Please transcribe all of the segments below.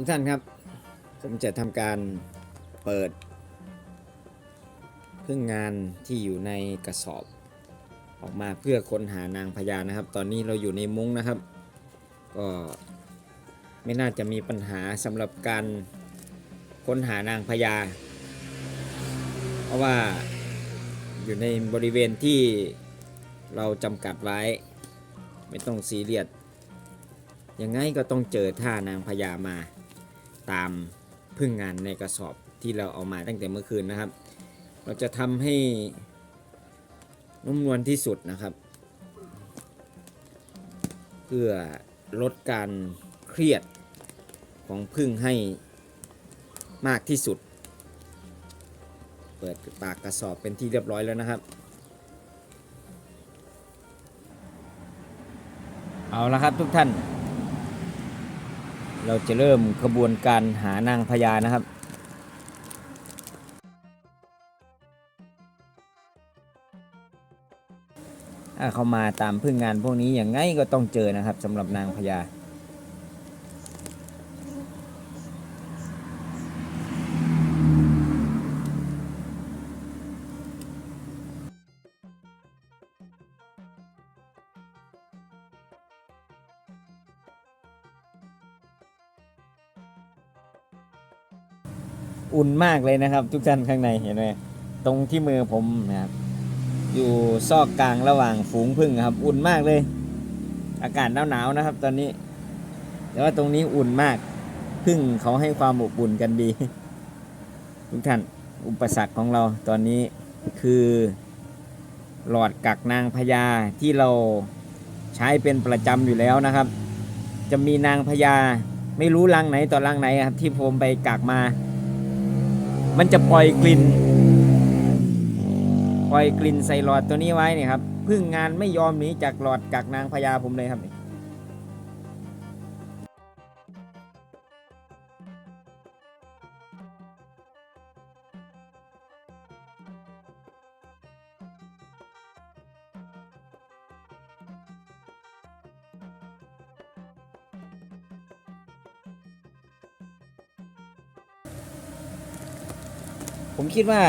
ทุกท่านครับ ผมจะทำการเปิดพึ่องงานที่อยู่ในกระสอบ ออกมาเพื่อค้นหานางพญานะครับ ตอนนี้เราอยู่ในมุ้งนะครับ ก็ไม่น่าจะมีปัญหาสำหรับการค้นหานางพญา เพราะว่าอยู่ในบริเวณที่เราจำกัดไว้ ไม่ต้องซีเรียสยังไงก็ต้องเจอท่านางพญามา ตามพึ่งงานในกระสอบที่เราเอามาตั้งแต่เมื่อคืนนะครับ เราจะทำให้นุ่มนวลที่สุดนะครับ เพื่อลดการเครียดของพึ่งให้มากที่สุด เปิดปากกระสอบเป็นที่เรียบร้อยแล้วนะครับ เอาละครับทุกท่าน เราจะเริ่มกระบวนการหานางพญานะครับถ้าเขามาตามพึ่งงานพวกนี้อย่างไงก็ต้องเจอนะครับสำหรับนางพญา อุ่นมากเลยนะครับ ทุกท่านข้างในเห็นไหมตรงที่มือผมนะครับอยู่ซอกกลางระหว่างฝูงพึ่งครับ อุ่นมากเลย อากาศหนาวๆนะครับ ตอนนี้ แต่ว่าตรงนี้อุ่นมากพึ่งเขาให้ความอบอุ่นกันดี ทุกท่านอุปสรรคของเราตอนนี้คือหลอดกักนางพญาที่เราใช้เป็นประจำอยู่แล้วนะครับ จะมีนางพญาไม่รู้รังไหนต่อรังไหนครับ ที่ผมไปกักมา มันจะปล่อยกลิ่น ปล่อยกลิ่นใส่หลอดตัวนี้ไว้เนี่ยครับพึ่งงานไม่ยอมหนีจากหลอดกักนางพญาผมเลยครับ ผมคิดว่า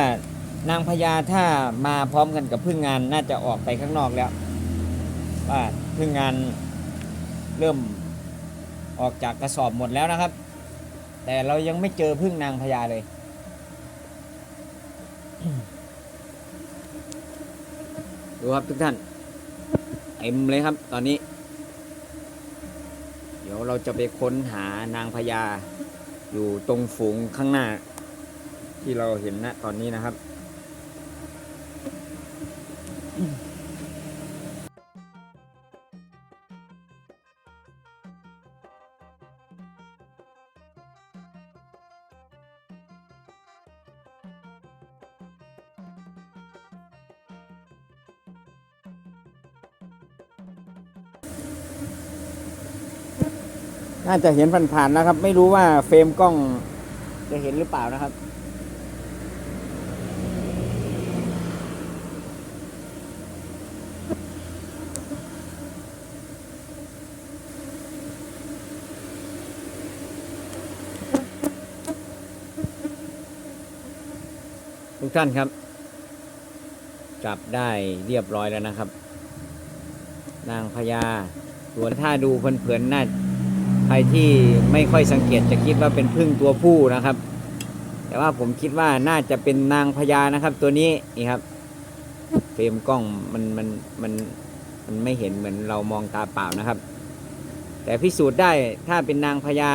นางพญาถ้ามาพร้อมกันกับพึ่งงานน่าจะออกไปข้างนอกแล้ว ว่าพึ่งงานเริ่มออกจากกระสอบหมดแล้วนะครับ แต่เรายังไม่เจอพึ่งนางพญาเลยดูครับทุกท่านเต็มเลยครับตอนนี้ เดี๋ยวเราจะไปค้นหานางพญาอยู่ตรงฝูงข้างหน้า ที่เราเห็นณตอนนี้นะครับ น่าจะเห็นผ่านๆนะครับ ไม่รู้ว่าเฟรมกล้องจะเห็นหรือเปล่านะครับ ทุกท่านครับ จับได้เรียบร้อยแล้วนะครับ นางพญาตัวถ้าดูเผินๆน่าใครที่ไม่ค่อยสังเกตจะคิดว่าเป็นพึ่งตัวผู้นะครับ แต่ว่าผมคิดว่าน่าจะเป็นนางพญานะครับ ตัวนี้นี่ครับเฟรมกล้องมันมันมันมันไม่เห็นเหมือนเรามองตาเปล่านะครับ แต่พิสูจน์ได้ถ้าเป็นนางพญา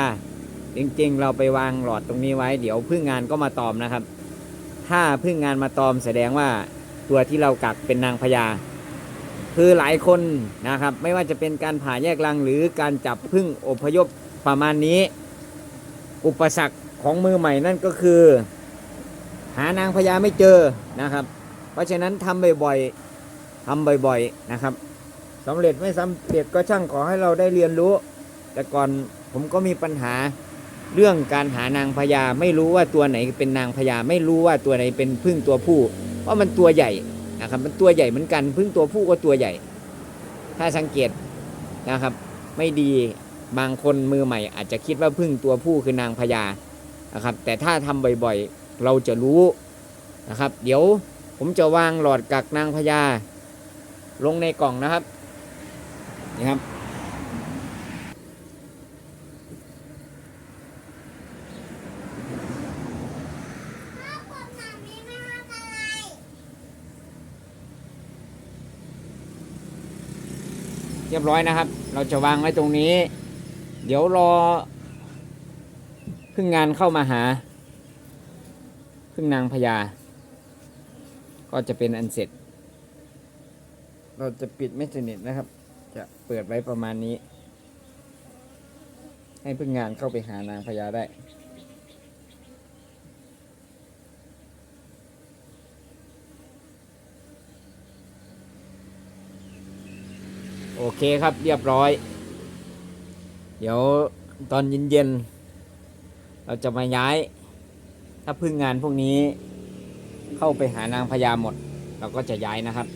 จริงๆ เราไปวางหลอดตรงนี้ไว้ เดี๋ยวพึ่งงานก็มาตอมนะครับ ถ้าพึ่งงานมาตอมแสดงว่าตัวที่เรากักเป็นนางพญาคือหลายคนนะครับ ไม่ว่าจะเป็นการผ่าแยกรังหรือการจับพึ่งอพยพประมาณนี้ อุปสรรคของมือใหม่นั่นก็คือ หานางพญาไม่เจอนะครับ เพราะฉะนั้นทำบ่อยๆทำบ่อยๆนะครับสำเร็จไม่สำเร็จก็ช่างขอให้เราได้เรียนรู้ แต่ก่อนผมก็มีปัญหา เรื่องการหานางพญาไม่รู้ว่าตัวไหนเป็นนางพญาไม่รู้ว่าตัวไหนเป็นพึ่งตัวผู้เพราะมันตัวใหญ่นะครับมันตัวใหญ่เหมือนกันพึ่งตัวผู้ก็ตัวใหญ่ ถ้าสังเกตนะครับ ไม่ดีบางคนมือใหม่ อาจจะคิดว่าพึ่งตัวผู้คือนางพญานะครับ แต่ถ้าทำบ่อยๆ เราจะรู้นะครับ เดี๋ยวผมจะวางหลอดกักนางพญาลงในกล่องนะครับนี่ครับ เรียบร้อยนะครับ เราจะวางไว้ตรงนี้ เดี๋ยวรอพึ่งงานเข้ามาหาพึ่งนางพญาก็จะเป็นอันเสร็จ เราจะปิดไม่สนิทนะครับ จะเปิดไว้ประมาณนี้ ให้พึ่งงานเข้าไปหานางพญาได้ โอเคครับเรียบร้อย เดี๋ยวตอนเย็นๆเราจะมาย้าย ถ้าพึ่งงานพวกนี้ เข้าไปหานางพญาหมด เราก็จะย้ายนะครับ